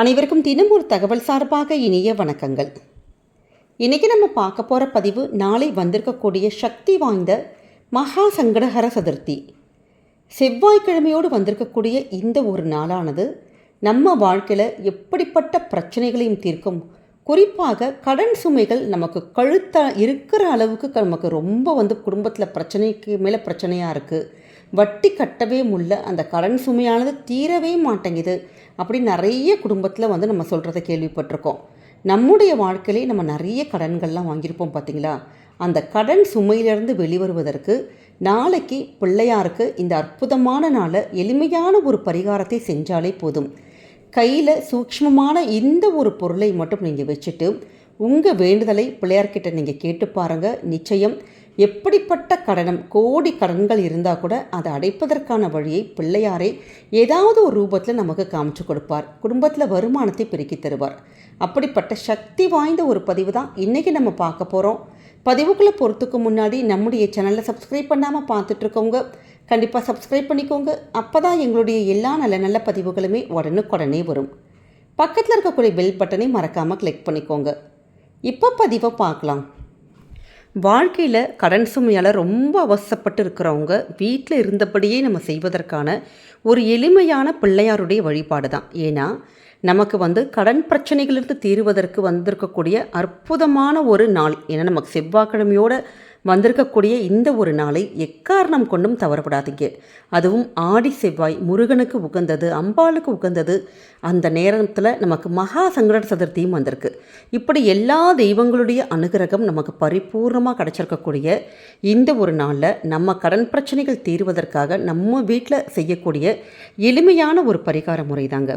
அனைவருக்கும் தினம் ஒரு தகவல் சார்பாக இனிய வணக்கங்கள். இன்றைக்கி நம்ம பார்க்க போகிற பதிவு நாளை வந்திருக்கக்கூடிய சக்தி வாய்ந்த மகா சங்கடஹர சதுர்த்தி. செவ்வாய்க்கிழமையோடு வந்திருக்கக்கூடிய இந்த ஒரு நாளானது நம்ம வாழ்க்கையில் எப்படிப்பட்ட பிரச்சனைகளையும் தீர்க்கும். குறிப்பாக கடன் சுமைகள் நமக்கு கழுத்த இருக்கிற அளவுக்கு நமக்கு ரொம்ப வந்து குடும்பத்தில் பிரச்சனைக்கு மேலே பிரச்சனையாக இருக்குது வட்டி கட்டவே முடியல. அந்த கடன் சுமையானது தீரவே மாட்டேங்குது. அப்படி நிறைய குடும்பத்தில் வந்து நம்ம சொல்கிறத கேள்விப்பட்டிருக்கோம். நம்முடைய வாழ்க்கையிலே நம்ம நிறைய கடன்கள்லாம் வாங்கியிருப்போம் பார்த்தீங்களா அந்த கடன் சுமையிலிருந்து வெளிவருவதற்கு நாளைக்கு பிள்ளையாருக்கு இந்த அற்புதமான நாளை எளிமையான ஒரு பரிகாரத்தை செஞ்சாலே போதும். கையில் சூக்ஷ்மமான இந்த ஒரு பொருளை மட்டும் நீங்கள் வச்சுட்டு உங்கள் வேண்டுதலை பிள்ளையார்கிட்ட நீங்கள் கேட்டு பாருங்கள் நிச்சயம் எப்படிப்பட்ட கடனம் கோடி கடன்கள் இருந்தால் கூட அதை அடைப்பதற்கான வழியை பிள்ளையாரே ஏதாவது ஒரு ரூபத்தில் நமக்கு காமிச்சு கொடுப்பார். குடும்பத்தில் வருமானத்தை பெருக்கி தருவார். அப்படிப்பட்ட சக்தி வாய்ந்த ஒரு பதிவு தான் இன்றைக்கி நம்ம பார்க்க போகிறோம் பதிவுக்குள்ளே போகிறதுக்கு முன்னாடி நம்முடைய சேனலை சப்ஸ்கிரைப் பண்ணாமல் பார்த்துட்ருக்கவங்க கண்டிப்பாக சப்ஸ்கிரைப் பண்ணிக்கோங்க. அப்போ தான் எங்களுடைய எல்லா நல்ல நல்ல பதிவுகளுமே உடனுக்குடனே வரும். பக்கத்தில் இருக்கக்கூடிய பெல் பட்டனை மறக்காமல் கிளிக் பண்ணிக்கோங்க. இப்போ பதிவை பார்க்கலாம். வாழ்க்கையில் கடன் சுமையால் ரொம்ப அவசப்பட்டு இருக்கிறவங்க வீட்டில் இருந்தபடியே நம்ம செய்வதற்கான ஒரு எளிமையான பிள்ளையாருடைய வழிபாடு தான் ஏன்னா நமக்கு வந்து கடன் பிரச்சனைகளிலிருந்து தீர்வதற்கு வந்திருக்கக்கூடிய அற்புதமான ஒரு நாள். ஏன்னா நமக்கு செவ்வாய்க்கிழமையோட வந்திருக்கக்கூடிய இந்த ஒரு நாளை எக்காரணம் கொண்டும் தவறப்படாதீங்க. அதுவும் ஆடி செவ்வாய் முருகனுக்கு உகந்தது அம்பாளுக்கு உகந்தது அந்த நேரத்தில் நமக்கு மகா சங்கட சதுர்த்தியும் வந்திருக்கு. இப்படி எல்லா தெய்வங்களுடைய அனுகிரகம் நமக்கு பரிபூர்ணமாக கிடச்சிருக்கக்கூடிய இந்த ஒரு நாளில் நம்ம கடன் பிரச்சனைகள் தீர்வதற்காக நம்ம வீட்டில் செய்யக்கூடிய எளிமையான ஒரு பரிகார முறை தாங்க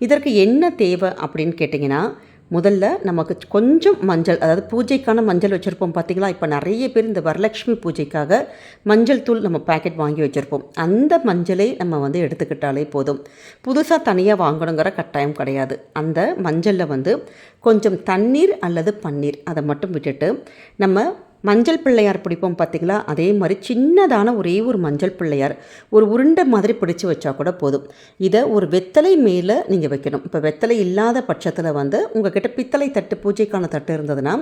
இதற்கு என்ன தேவை அப்படின்னு கேட்டிங்கன்னா முதல்ல நமக்கு கொஞ்சம் மஞ்சள் அதாவது பூஜைக்கான மஞ்சள் வச்சுருப்போம் பார்த்திங்களா இப்போ நிறைய பேர் இந்த வரலட்சுமி பூஜைக்காக மஞ்சள் தூள் நம்ம பாக்கெட் வாங்கி வச்சுருப்போம். அந்த மஞ்சளை நம்ம வந்து எடுத்துக்கிட்டாலே போதும். புதுசாக தனியாக வாங்கணுங்கிற கட்டாயம் கிடையாது. அந்த மஞ்சளில் வந்து கொஞ்சம் தண்ணீர் அல்லது பன்னீர் அதை மட்டும் விட்டுட்டு நம்ம மஞ்சள் பிள்ளையார் பிடிப்போம் பார்த்தீங்களா? அதே மாதிரி சின்னதான ஒரே ஒரு மஞ்சள் பிள்ளையார். ஒரு உருண்டை மாதிரி பிடிச்சி வச்சா கூட போதும். இதை ஒரு வெத்தலை மேலே நீங்கள் வைக்கணும். இப்போ வெத்தலை இல்லாத பட்சத்தில் வந்து உங்ககிட்ட பித்தளை தட்டு பூஜைக்கான தட்டு இருந்ததுன்னா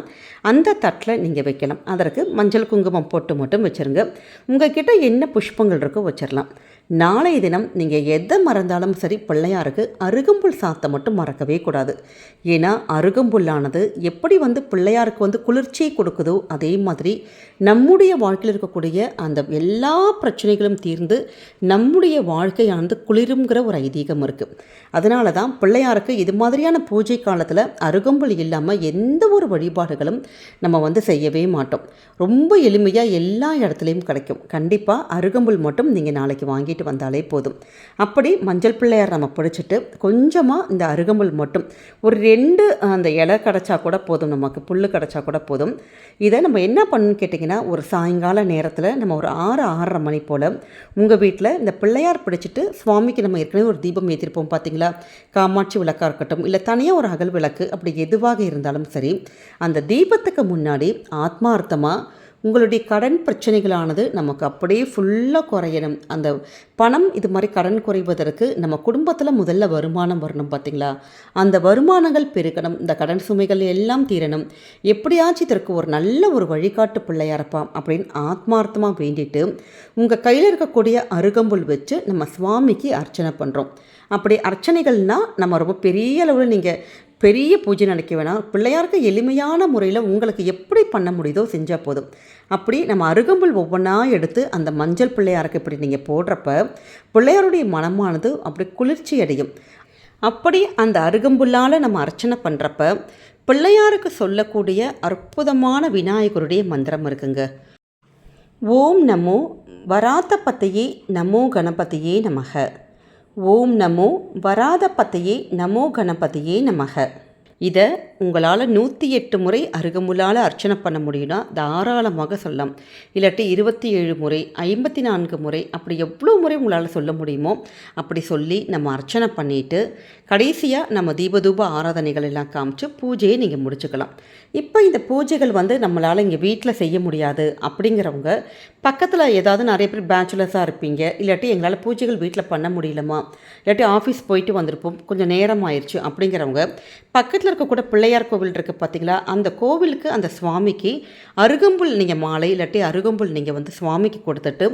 அந்த தட்டில் நீங்கள் வைக்கலாம். அதற்கு மஞ்சள் குங்குமம் போட்டு மட்டும் வச்சுருங்க. உங்ககிட்ட என்ன புஷ்பங்கள் இருக்கோ வச்சிடலாம் நாளைய தினம் நீங்கள் எதை மறந்தாலும் சரி பிள்ளையாருக்கு அருகம்புல் சாத்தை மட்டும் மறக்கவே கூடாது. ஏன்னா அருகம்புல்லானது எப்படி வந்து பிள்ளையாருக்கு வந்து குளிர்ச்சியை கொடுக்குதோ அதே மாதிரி நம்முடைய வாழ்க்கையில் இருக்கக்கூடிய அந்த எல்லா பிரச்சனைகளும் தீர்ந்து நம்முடைய வாழ்க்கையானது குளிருங்கிற ஒரு ஐதீகம் இருக்குது அதனால தான் பிள்ளையாருக்கு இது மாதிரியான பூஜை காலத்தில் அருகம்புல் இல்லாமல் எந்த ஒரு வழிபாடுகளும் நம்ம வந்து செய்யவே மாட்டோம். ரொம்ப எளிமையாக எல்லா இடத்துலையும் கிடைக்கும். கண்டிப்பாக அருகம்புல் மட்டும் நீங்கள் நாளைக்கு வாங்கி வாங்கிட்டு வந்தாலே போதும். அப்படி மஞ்சள் பிள்ளையார் நம்ம பிடிச்சிட்டு கொஞ்சமாக இந்த அருகம்புல் மட்டும் ஒரு ரெண்டு அந்த இலை கிடச்சா கூட போதும் நமக்கு புல் கிடச்சா கூட போதும். இதை நம்ம என்ன பண்ணணும்னு கேட்டிங்கன்னா ஒரு சாயங்கால நேரத்தில் நம்ம ஒரு ஆறு ஆறரை மணி போல் உங்கள் வீட்டில் இந்த பிள்ளையார் பிடிச்சிட்டு சுவாமிக்கு நம்ம ஏற்கனவே ஒரு தீபம் ஏற்றிருப்போம் பார்த்தீங்களா காமாட்சி விளக்காக இருக்கட்டும் இல்லை தனியாக ஒரு அகல் விளக்கு அப்படி எதுவாக இருந்தாலும் சரி அந்த தீபத்துக்கு முன்னாடி ஆத்மார்த்தமாக உங்களுடைய கடன் பிரச்சனைகளானது நமக்கு அப்படியே ஃபுல்லாக குறையணும். அந்த பணம் இது மாதிரி கடன் குறைவதற்கு நம்ம குடும்பத்தில் முதல்ல வருமானம் வரணும் பார்த்தீங்களா அந்த வருமானங்கள் பெருகணும். இந்த கடன் சுமைகள் எல்லாம் தீரணும். எப்படியாச்சும் இதற்கு ஒரு நல்ல ஒரு வழிகாட்டு பிள்ளையாரப்பாம் அப்படின்னு ஆத்மார்த்தமாக வேண்டிட்டு உங்கள் கையில் இருக்கக்கூடிய அருகம்புல் வச்சு நம்ம சுவாமிக்கு அர்ச்சனை பண்ணுறோம் அப்படி அர்ச்சனைகள்னால் நம்ம ரொம்ப பெரிய அளவில் நீங்கள் பெரிய பூஜை நினைக்க வேணாம். பிள்ளையாருக்கு எளிமையான முறையில் உங்களுக்கு எப்படி பண்ண முடியுதோ செஞ்சால் போதும். அப்படி நம்ம அருகம்புல் ஒவ்வொன்றா எடுத்து அந்த மஞ்சள் பிள்ளையாருக்கு இப்படி நீங்கள் போடுறப்ப பிள்ளையாருடைய மனமானது அப்படி குளிர்ச்சி அடையும். அப்படி அந்த அருகம்புல்லால் நம்ம அர்ச்சனை பண்ணுறப்ப பிள்ளையாருக்கு சொல்லக்கூடிய அற்புதமான விநாயகருடைய மந்திரம் இருக்குங்க. ஓம் நமோ வராத்த பத்தையே நமோ கணபதியே நமக. ஓம் நமோ வராத பத்தையே நமோ கணபதியே நமக. இதை உங்களால் நூற்றி எட்டு முறை அருகமுலால் அர்ச்சனை பண்ண முடியும்னா தாராளமாக சொல்லலாம். இல்லாட்டி இருபத்தி ஏழு முறை ஐம்பத்தி நான்கு முறை அப்படி எவ்வளோ முறை உங்களால் சொல்ல முடியுமோ அப்படி சொல்லி நம்ம அர்ச்சனை பண்ணிவிட்டு கடைசியாக நம்ம தீபதூப ஆராதனைகள் எல்லாம் காமிச்சு பூஜையை நீங்கள் முடிச்சுக்கலாம். இப்போ இந்த பூஜைகள் வந்து நம்மளால் இங்கே வீட்டில் செய்ய முடியாது அப்படிங்கிறவங்க பக்கத்தில் ஏதாவது நிறைய பேர் பேச்சுலர்ஸாக இருப்பீங்க. இல்லாட்டி எங்களால் பூஜைகள் வீட்டில் பண்ண முடியலமா? இல்லாட்டி ஆஃபீஸ் போயிட்டு வந்திருப்போம். கொஞ்சம் நேரம் ஆயிடுச்சு அப்படிங்கிறவங்க பக்கத்தில் இருக்கக்கூட பிள்ளையார் கோவில் இருக்குது பார்த்தீங்களா அந்த கோவிலுக்கு அந்த சுவாமிக்கு அருகம்புல் நீங்கள் மாலை இல்லாட்டி அருகம்புல் நீங்கள் வந்து சுவாமிக்கு கொடுத்துட்டு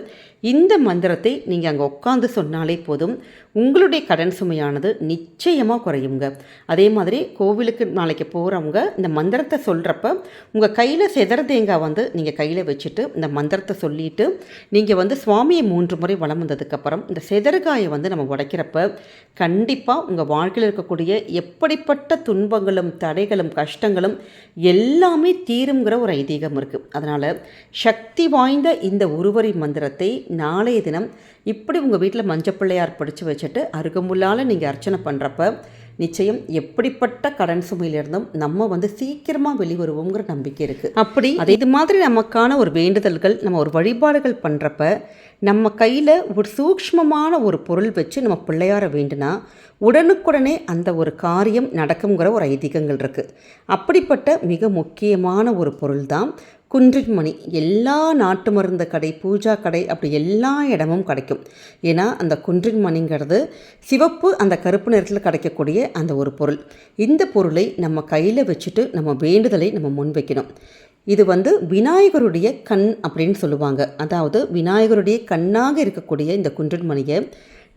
இந்த மந்திரத்தை நீங்கள் அங்கே உட்காந்து சொன்னாலே போதும் உங்களுடைய கடன் சுமையானது நிச்சயமாக குறையுங்க. அதே மாதிரி கோவிலுக்கு நாளைக்கு போகிறவங்க இந்த மந்திரத்தை சொல்கிறப்ப உங்கள் கையில் செதற தேங்காய் வந்து நீங்கள் கையில் வச்சுட்டு இந்த மந்திரத்தை சொல்லி சொல்லிட்டு நீங்கள் வந்து சுவாமியை மூன்று முறை வளம் வந்ததுக்கப்புறம் இந்த செதறுகாயை வந்து நம்ம உடைக்கிறப்ப கண்டிப்பாக உங்கள் வாழ்க்கையில் இருக்கக்கூடிய எப்படிப்பட்ட துன்பங்களும் தடைகளும் கஷ்டங்களும் எல்லாமே தீருங்கிற ஒரு ஐதீகம் இருக்குது அதனால் சக்தி வாய்ந்த இந்த உருவரி மந்திரத்தை நாளைய தினம் இப்படி உங்கள் வீட்டில் மஞ்சப்பிள்ளையார் படித்து வச்சுட்டு அருகமுள்ளால் நீங்கள் அர்ச்சனை பண்ணுறப்ப நிச்சயம் எப்படிப்பட்ட கடன் சுமையிலிருந்தும் நம்ம வந்து சீக்கிரமாக வெளிவருவோங்கிற நம்பிக்கை இருக்குது அப்படி அது இது மாதிரி நமக்கான ஒரு வேண்டுதல்கள் நம்ம ஒரு வழிபாடுகள் பண்ணுறப்ப நம்ம கையில் ஒரு சூக்ஷ்மமான ஒரு பொருள் வச்சு நம்ம பிள்ளையார வேண்டுனா உடனுக்குடனே அந்த ஒரு காரியம் நடக்குங்கிற ஒரு ஐதீகங்கள் இருக்குது அப்படிப்பட்ட மிக முக்கியமான ஒரு பொருள் தான் குன்றின்மணி எல்லா நாட்டு மருந்து கடை பூஜா கடை அப்படி எல்லா இடமும் கிடைக்கும். ஏன்னா அந்த குன்றின்மணிங்கிறது சிவப்பு அந்த கருப்பு நிறத்தில் கிடைக்கக்கூடிய அந்த ஒரு பொருள். இந்த பொருளை நம்ம கையில் வச்சுட்டு நம்ம வேண்டுதலை நம்ம முன்வைக்கணும். இது வந்து விநாயகருடைய கண் அப்படின்னு சொல்லுவாங்க. அதாவது விநாயகருடைய கண்ணாக இருக்கக்கூடிய இந்த குன்றின்மணியை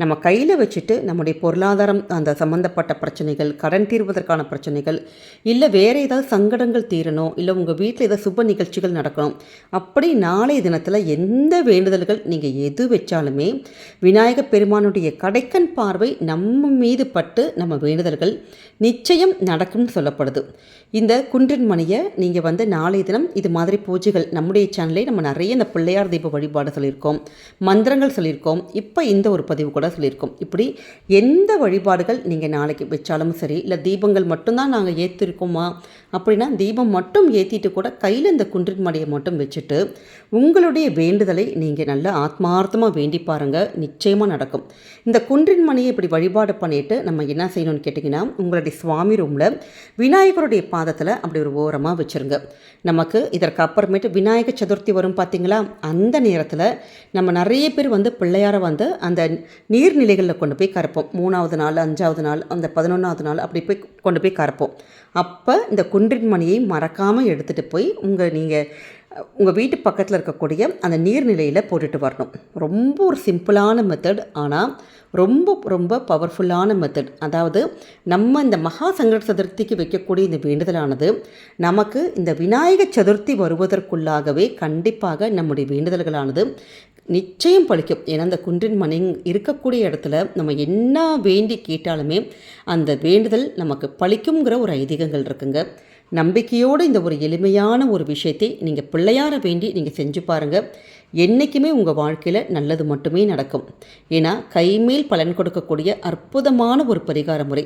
நம்ம கையில் வச்சுட்டு நம்முடைய பொருளாதாரம் அந்த சம்மந்தப்பட்ட பிரச்சனைகள் கடன் தீர்வதற்கான பிரச்சனைகள் இல்லை வேறு ஏதாவது சங்கடங்கள் தீரணும் இல்லை உங்கள் வீட்டில் ஏதாவது சுப நிகழ்ச்சிகள் நடக்கணும் அப்படி நாளைய தினத்தில் எந்த வேண்டுதல்கள் நீங்கள் எது வச்சாலுமே விநாயகப் பெருமானுடைய கடைக்கண் பார்வை நம்ம மீது பட்டு நம்ம வேண்டுதல்கள் நிச்சயம் நடக்கும்னு சொல்லப்படுது. இந்த குன்றின் மணியை நீங்கள் வந்து நாளைய தினம் இது மாதிரி பூஜைகள் நம்முடைய சேனலே நம்ம நிறைய இந்த பிள்ளையார் தீப வழிபாடு சொல்லியிருக்கோம் மந்திரங்கள் சொல்லியிருக்கோம். இப்போ இந்த ஒரு பதிவு கூட சொல்லியிருக்கோம். இப்படி எந்த வழிபாடுகள் நீங்கள் நாளைக்கு வச்சாலும் சரி இல்லை தீபங்கள் மட்டும்தான் நாங்கள் ஏற்றிருக்கோமா அப்படின்னா தீபம் மட்டும் ஏற்றிட்டு கூட கையில் இந்த குன்றின் மடையை மட்டும் வச்சுட்டு உங்களுடைய வேண்டுதலை நீங்கள் நல்லா ஆத்மார்த்தமாக வேண்டி பாருங்கள் நிச்சயமாக நடக்கும். இந்த குன்றின் மணியை இப்படி வழிபாடு பண்ணிவிட்டு நம்ம என்ன செய்யணும்னு கேட்டிங்கன்னா உங்களுடைய சுவாமி ரூமில் விநாயகருடைய பாதத்தில் அப்படி ஒரு ஓரமாக வச்சுருங்க. நமக்கு இதற்கு அப்புறமேட்டு விநாயகர் சதுர்த்தி வரும் பார்த்தீங்களா அந்த நேரத்தில் நம்ம நிறைய பேர் வந்து பிள்ளையாரை வந்து அந்த நீர்நிலைகளில் கொண்டு போய் கரைப்போம் மூணாவது நாள் அஞ்சாவது நாள் அந்த பதினொன்றாவது நாள் அப்படி போய் கொண்டு போய் கரைப்போம் அப்போ இந்த குன்றின் மணியை மறக்காமல் எடுத்துகிட்டு போய் உங்கள் நீங்கள் உங்கள் வீட்டு பக்கத்தில் இருக்கக்கூடிய அந்த நீர்நிலையில் போட்டுட்டு வரணும். ரொம்ப ஒரு சிம்பிளான மெத்தட் ஆனால் ரொம்ப ரொம்ப பவர்ஃபுல்லான மெத்தட் அதாவது நம்ம இந்த மகா சங்கட சதுர்த்திக்கு வைக்கக்கூடிய இந்த வேண்டுதலானது நமக்கு இந்த விநாயகர் சதுர்த்தி வருவதற்குள்ளாகவே கண்டிப்பாக நம்முடைய வேண்டுதல்களானது நிச்சயம் பழிக்கும். ஏன்னா அந்த குன்றின் மனை இருக்கக்கூடிய இடத்துல நம்ம என்ன வேண்டி கேட்டாலுமே அந்த வேண்டுதல் நமக்கு பழிக்குங்கிற ஒரு ஐதீகங்கள் இருக்குங்க. நம்பிக்கையோடு இந்த ஒரு எளிமையான ஒரு விஷயத்தை நீங்கள் பிள்ளையார வேண்டி நீங்கள் செஞ்சு பாருங்கள் என்றைக்குமே உங்கள் வாழ்க்கையில் நல்லது மட்டுமே நடக்கும். ஏன்னா கைமேல் பலன் கொடுக்கக்கூடிய அற்புதமான ஒரு பரிகார முறை.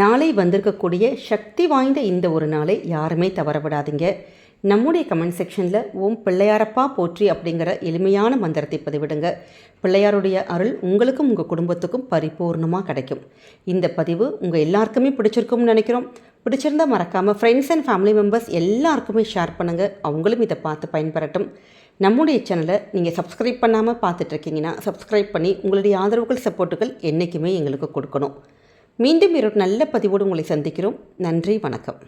நாளை வந்திருக்கக்கூடிய சக்தி வாய்ந்த இந்த ஒரு நாளை யாருமே தவற விடாதீங்க நம்முடைய கமெண்ட் செக்ஷனில் ஓம் பிள்ளையாரப்பா போற்றி அப்படிங்கிற எளிமையான மந்திரத்தை பதிவிடுங்க. பிள்ளையாருடைய அருள் உங்களுக்கும் உங்கள் குடும்பத்துக்கும் பரிபூர்ணமாக கிடைக்கும். இந்த பதிவு உங்கள் எல்லாருக்குமே பிடிச்சிருக்கும்னு நினைக்கிறோம். பிடிச்சிருந்தா மறக்காமல் ஃப்ரெண்ட்ஸ் அண்ட் ஃபேமிலி மெம்பர்ஸ் எல்லாருக்குமே ஷேர் பண்ணுங்கள் அவங்களும் இதை பார்த்து பயன்பெறட்டும். நம்முடைய சேனலை நீங்கள் சப்ஸ்கிரைப் பண்ணாமல் பார்த்துட்ருக்கீங்கன்னா சப்ஸ்கிரைப் பண்ணி உங்களுடைய ஆதரவுகள் சப்போர்ட்டுகள் என்றைக்குமே எங்களுக்கு கொடுக்கணும். மீண்டும் ஒரு நல்ல பதிவோடு உங்களை சந்திக்கிறோம். நன்றி வணக்கம்.